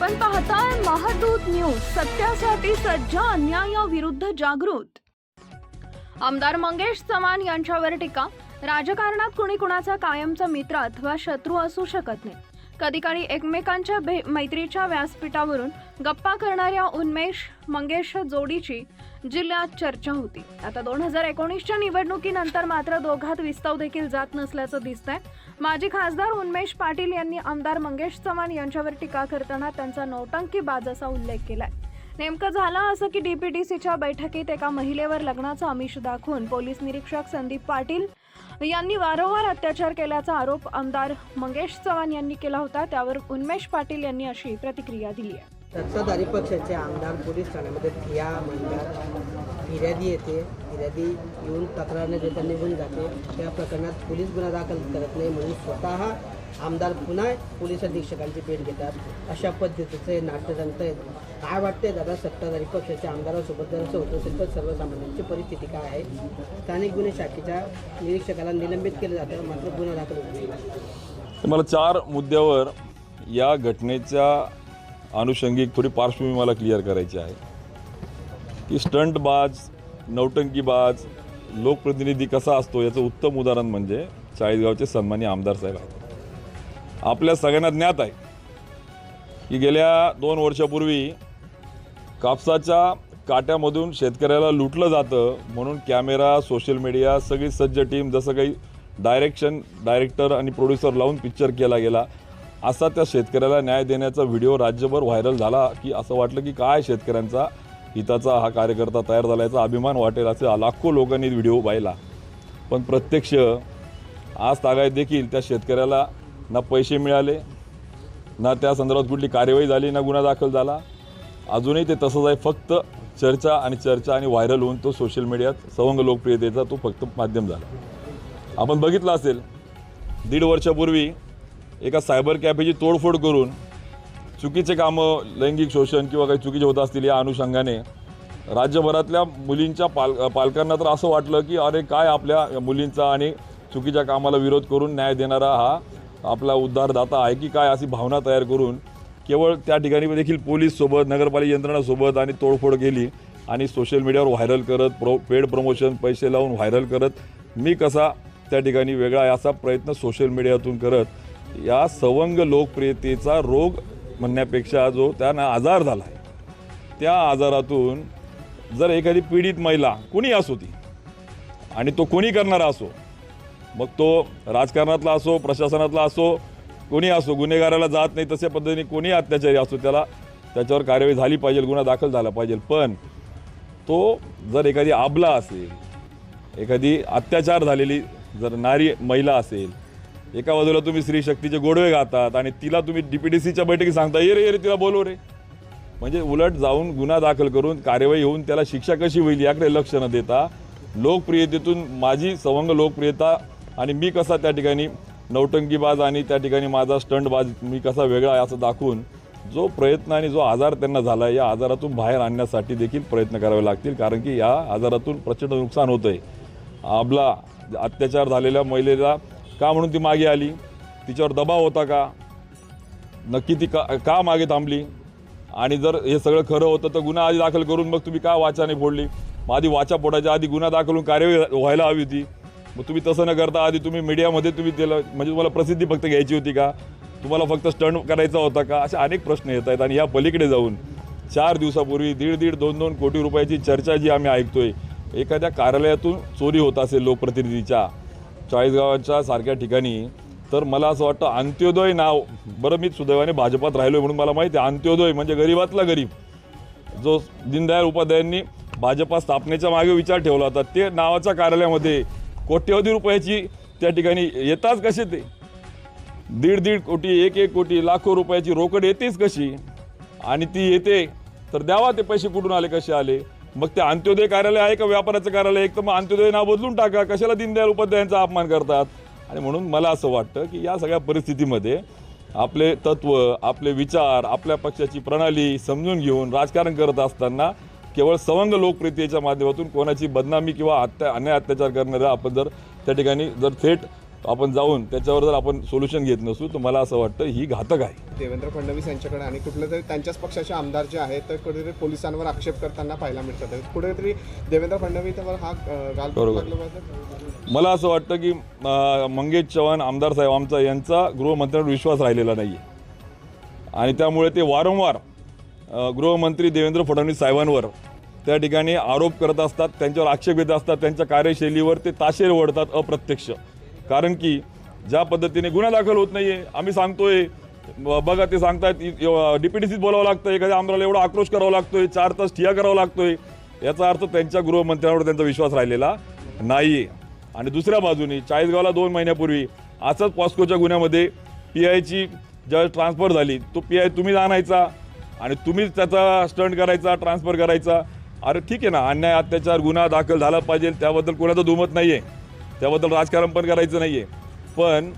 आपण पाहताय महादूत न्यूज सत्यासाठी सज्ज अन्यायाविरुद्ध जागृत. आमदार मंगेश चव्हाण यांच्यावर टीका राजकारणात कुणी कुणाचा कायमचा मित्र अथवा शत्रू असू शकत नाही. कधी काळी एकमेकांच्या भे- मैत्रीच्या व्यासपीठावरून गप्पा करणाऱ्या उन्मेष मंगेश जोडीची जिल्ह्यात चर्चा होती. आता दोन हजार एकोणीसच्या निवडणुकीनंतर मात्र दोघात विस्तव देखील जात नसल्याचं दिसतंय. माजी खासदार उन्मेश पाटील यांनी आमदार मंगेश चव्हाण यांच्यावर टीका करताना त्यांचा नौटंकी बाज असा उल्लेख केलाय. नेमकं झालं असं की डीपीटीसीच्या बैठकीत एका महिलेवर लग्नाचं आमिष दाखवून पोलीस निरीक्षक संदीप पाटील यांनी वारंवार अत्याचार केल्याचा आरोप आमदार मंगेश चव्हाण यांनी केला होता. त्यावर उन्मेश पाटील यांनी अशी प्रतिक्रिया दिली आहे. सत्ताधारी पक्षाचे आमदार पोलीस ठाण्यामध्ये या म्हणतात फिर्यादी येते. फिर्यादी येऊन तक्रार न देता निघून जाते त्या प्रकरणात पोलीस गुन्हा दाखल करत नाही म्हणून स्वतः आमदार पुन्हा पोलीस अधीक्षकांची भेट घेतात. अशा पद्धतीचं हे नाट्य आहेत. काय वाटतंय दादा सत्ताधारी पक्षाच्या आमदारासोबत जर असं होत असेल तर सर्वसामान्यांची परिस्थिती काय आहे? स्थानिक गुन्हे शाखेच्या निरीक्षकाला निलंबित केलं जातं मात्र गुन्हा दाखल होत नाही. मला चार मुद्द्यावर या घटनेच्या अनुषंगिक थोडी पार्श्वभूमी मला क्लिअर करायची आहे. की स्टंटबाज नौटंकीबाज लोकप्रतिनिधी कसा असतो याचं उत्तम उदाहरण म्हणजे चाळीसगावचे सन्मानी आमदार साहेब आहेत. आपल्या सगळ्यांना ज्ञात आहे की गेल्या दोन वर्षापूर्वी कापसाच्या काट्यामधून शेतकऱ्याला लुटलं जातं म्हणून कॅमेरा सोशल मीडिया सगळी सज्ज टीम जसं काही डायरेक्शन डायरेक्टर आणि प्रोड्युसर लावून पिक्चर केला गेला असा त्या शेतकऱ्याला न्याय देण्याचा व्हिडिओ राज्यभर व्हायरल झाला की असं वाटलं की काय शेतकऱ्यांचा हिताचा हा कार्यकर्ता तयार झाला याचा अभिमान वाटेल असे लाखो लोकांनी व्हिडिओ पाहिला. पण प्रत्यक्ष आज तागायत देखील त्या शेतकऱ्याला ना पैसे मिळाले ना त्या संदर्भात कुठली कार्यवाही झाली ना गुन्हा दाखल झाला. अजूनही ते तसंच आहे. फक्त चर्चा आणि चर्चा आणि व्हायरल होऊन तो सोशल मीडियात सवंग लोकप्रियतेचा तो फक्त माध्यम झाला. आपण बघितलं असेल दीड वर्षापूर्वी एका सायबर कॅफेची तोडफोड करून चुकीचे कामं लैंगिक शोषण किंवा काही चुकीचे होत असतील या अनुषंगाने राज्यभरातल्या मुलींच्या पाल पालकांना तर असं वाटलं की अरे काय आपल्या मुलींचा आणि चुकीच्या कामाला विरोध करून न्याय देणारा हा आपला उद्धारदाता आहे की काय अशी भावना तयार करून केवळ त्या ठिकाणी देखील पोलीससोबत नगरपालिका यंत्रणासोबत आणि तोडफोड केली आणि सोशल मीडियावर व्हायरल करत प्रो पेड प्रमोशन पैसे लावून व्हायरल करत मी कसा त्या ठिकाणी वेगळा आहे असा प्रयत्न सोशल मीडियातून करत या सवंग लोकप्रियतेचा रोग म्हणण्यापेक्षा जो त्यांना आजार झाला आहे त्या आजारातून जर एखादी पीडित महिला कुणी असो ती आणि तो कोणी करणारा असो मग तो राजकारणातला असो प्रशासनातला असो कोणी असो गुन्हेगाराला जात नाही तशा पद्धतीने कोणी अत्याचारी असो त्याला त्याच्यावर कार्यवाही झाली पाहिजे गुन्हा दाखल झाला पाहिजे. पण तो जर एखादी आबला असेल एखादी अत्याचार झालेली जर नारी महिला असेल एका बाजूला तुम्ही स्त्री शक्तीचे गोडवे गातात आणि तिला तुम्ही डी पी डी सीच्या बैठकीत सांगता ये रे ये रे तिला बोलव रे. म्हणजे उलट जाऊन गुन्हा दाखल करून कार्यवाही होऊन त्याला शिक्षा कशी होईल याकडे लक्ष न देता लोकप्रियतेतून माझी सवंग लोकप्रियता आणि मी कसा त्या ठिकाणी नौटंकीबाज आणि त्या ठिकाणी माझा स्टंटबाज मी कसा वेगळा आहे असं दाखवून जो प्रयत्न आणि जो आजार त्यांना झाला आहे या आजारातून बाहेर आणण्यासाठी देखील प्रयत्न करावे लागतील कारण की या आजारातून प्रचंड नुकसान होतं आहे आपला अत्याचार झालेल्या महिलेला का म्हणून ती मागे आली? तिच्यावर दबाव होता का? नक्की ती का का मागे थांबली? आणि जर हे सगळं खरं होतं तर गुन्हा आधी दाखल करून मग तुम्ही का वाचाने फोडली? मग आधी वाचा फोडायच्या आधी गुन्हा दाखल होऊन कार्यवाही व्हायला हवी होती. मग तुम्ही तसं न करता आधी तुम्ही मीडियामध्ये तुम्ही दिलं म्हणजे तुम्हाला प्रसिद्धी फक्त घ्यायची होती का? तुम्हाला फक्त स्टंट करायचा होता का? असे अनेक प्रश्न येत आहेत आणि या पलीकडे जाऊन चार दिवसापूर्वी दीड दीड दोन दोन कोटी रुपयाची चर्चा जी आम्ही ऐकतोय एखाद्या कार्यालयातून चोरी होत असेल लोकप्रतिनिधीच्या चाळीसगावाच्या सारख्या ठिकाणी. तर मला असं वाटतं अंत्योदय नाव बरं मी सुदैवाने भाजपात राहिलो आहे म्हणून मला माहिती आहे अंत्योदय म्हणजे गरीबातला गरीब. जो दीनदयाळ उपाध्यायांनी भाजपा स्थापनेच्या मागे विचार ठेवला होता ते नावाच्या कार्यालयामध्ये कोट्यवधी रुपयाची त्या ठिकाणी येताच कसे ते? दीड दीड कोटी एक एक कोटी लाखो रुपयाची रोकड येतेच कशी? आणि ती येते तर द्यावा ते पैसे कुठून आले कसे आले? मग ते अंत्योदय कार्यालय आहे का व्यापाराचं कार्यालय? एक तर मग अंत्योदय नाव बदलून टाका. कशाला दीनदयाल उपाध्यायांचा अपमान करतात? आणि म्हणून मला असं वाटतं की या सगळ्या परिस्थितीमध्ये आपले तत्व आपले विचार आपल्या पक्षाची प्रणाली समजून घेऊन राजकारण करत असताना केवळ सवंग लोकप्रियतेच्या माध्यमातून कोणाची बदनामी किंवा हत्या अन्याय अत्याचार करणाऱ्या आपण जर त्या ठिकाणी जर थेट आपण जाऊन त्याच्यावर जर आपण सोल्युशन घेत नसू तर मला असं वाटतं ही घातक आहे. देवेंद्र फडणवीस यांच्याकडे आणि कुठलं तरी त्यांच्याच पक्षाचे आमदार जे आहेत तर कुठेतरी पोलिसांवर आक्षेप करताना पाहायला मिळतात कुठेतरी देवेंद्र फडणवीसवर हा गाल बरोबर. मला असं वाटतं की मंगेश चव्हाण आमदार साहेब आमचा यांचा गृहमंत्र्यांवर विश्वास राहिलेला नाही आणि त्यामुळे ते वारंवार गृहमंत्री देवेंद्र फडणवीस साहेबांवर त्या ठिकाणी आरोप करत असतात त्यांच्यावर आक्षेप घेत असतात त्यांच्या कार्यशैलीवर ते ताशेर ओढतात अप्रत्यक्ष. कारण की ज्या पद्धतीने गुन्हा दाखल होत नाही आहे आम्ही सांगतोय ब- बघा ते सांगतायत डी पी डी सीत बोलावं लागतं एखाद्या आमदाराला एवढा आक्रोश करावा लागतोय चार तास ठिया करावा लागतोय. याचा अर्थ त्यांच्या गृहमंत्र्यांवर त्यांचा विश्वास राहिलेला नाही आहे आणि दुसऱ्या बाजूने चाळीसगावला दोन महिन्यापूर्वी असंच पॉस्कोच्या गुन्ह्यामध्ये पी आयची ज्या ट्रान्सफर झाली तो पी आय तुम्हीच आणायचा आणि तुम्हीच त्याचा स्टंट करायचा ट्रान्सफर करायचा. अरे ठीक आहे ना अन्याय अत्याचार गुन्हा दाखल झाला पाहिजे त्याबद्दल कोणाचं दुमत नाही आहे त्याबद्दल राजकारण पण करायचं नाही आहे पण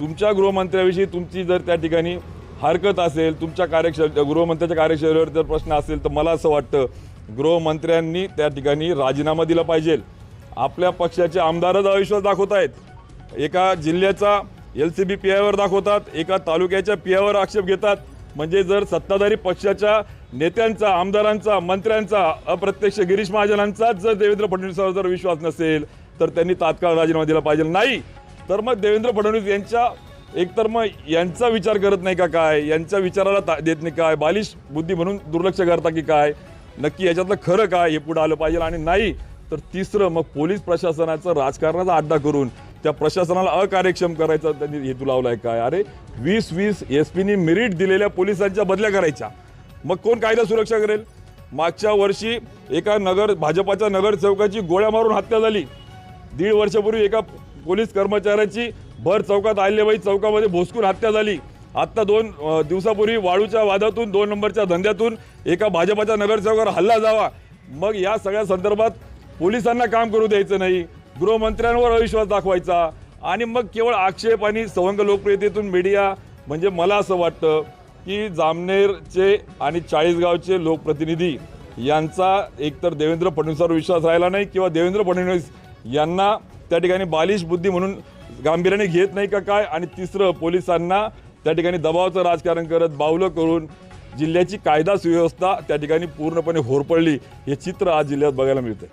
तुमच्या गृहमंत्र्याविषयी तुमची जर त्या ठिकाणी हरकत असेल तुमच्या कार्यक्षे गृहमंत्र्याच्या कार्यशैलीवर जर प्रश्न असेल तर मला असं वाटतं गृहमंत्र्यांनी त्या ठिकाणी राजीनामा दिला पाहिजे. आपल्या पक्षाचे आमदारच अविश्वास दाखवत आहेत. एका जिल्ह्याचा एल सी बी पी आयवर दाखवतात एका तालुक्याच्या पी आयवर आक्षेप घेतात. म्हणजे जर सत्ताधारी पक्षाच्या नेत्यांचा आमदारांचा मंत्र्यांचा अप्रत्यक्ष गिरीश महाजनांचाच जर देवेंद्र फडणवीसावर जर विश्वास नसेल तर त्यांनी तात्काळ राजीनामा दिला पाहिजे. नाही तर मग देवेंद्र फडणवीस यांच्या एकतर मग यांचा विचार करत नाही का काय? यांच्या विचाराला ता देत नाही काय? बालिश बुद्धी म्हणून दुर्लक्ष करता की काय? नक्की याच्यातलं खरं काय हे पुढं आलं पाहिजे. आणि नाही तर तिसरं मग पोलीस प्रशासनाचं राजकारणाचा अड्डा करून त्या प्रशासनाला अकार्यक्षम करायचा त्यांनी हेतू लावला आहे काय? अरे वीस वीस एस पीनी मेरिट दिलेल्या पोलिसांच्या बदल्या करायच्या. मग कोण कायदा सुरक्षा करेल? मागच्या वर्षी एका नगर भाजपाच्या नगरसेवकाची गोळ्या मारून हत्या झाली. दीड वर्षापूर्वी एका पोलीस कर्मचाऱ्याची भर चौकात आल्याबाई चौकामध्ये भोसकून हत्या झाली. आत्ता दोन दिवसापूर्वी वाळूच्या वादातून दोन नंबरच्या धंद्यातून एका भाजपाच्या नगरसेवकावर हल्ला जावा मग या सगळ्या संदर्भात पोलिसांना काम करू द्यायचं नाही. गृहमंत्र्यांवर अविश्वास दाखवायचा. आणि मग केवळ आक्षेप आणि सवंग लोकप्रियतेतून मीडिया म्हणजे मला असं वाटतं की जामनेरचे आणि चाळीसगावचे लोकप्रतिनिधी यांचा एकतर देवेंद्र फडणवीसावर विश्वास राहिला नाही किंवा देवेंद्र फडणवीस यांना त्या ठिकाणी बालिश बुद्धी म्हणून गांभीर्याने घेत नाही का काय? आणि तिसरं पोलिसांना त्या ठिकाणी दबावाचं राजकारण करत बावलं करून जिल्ह्याची कायदा सुव्यवस्था त्या ठिकाणी पूर्णपणे होरपळली हे चित्र आज जिल्ह्यात बघायला मिळतं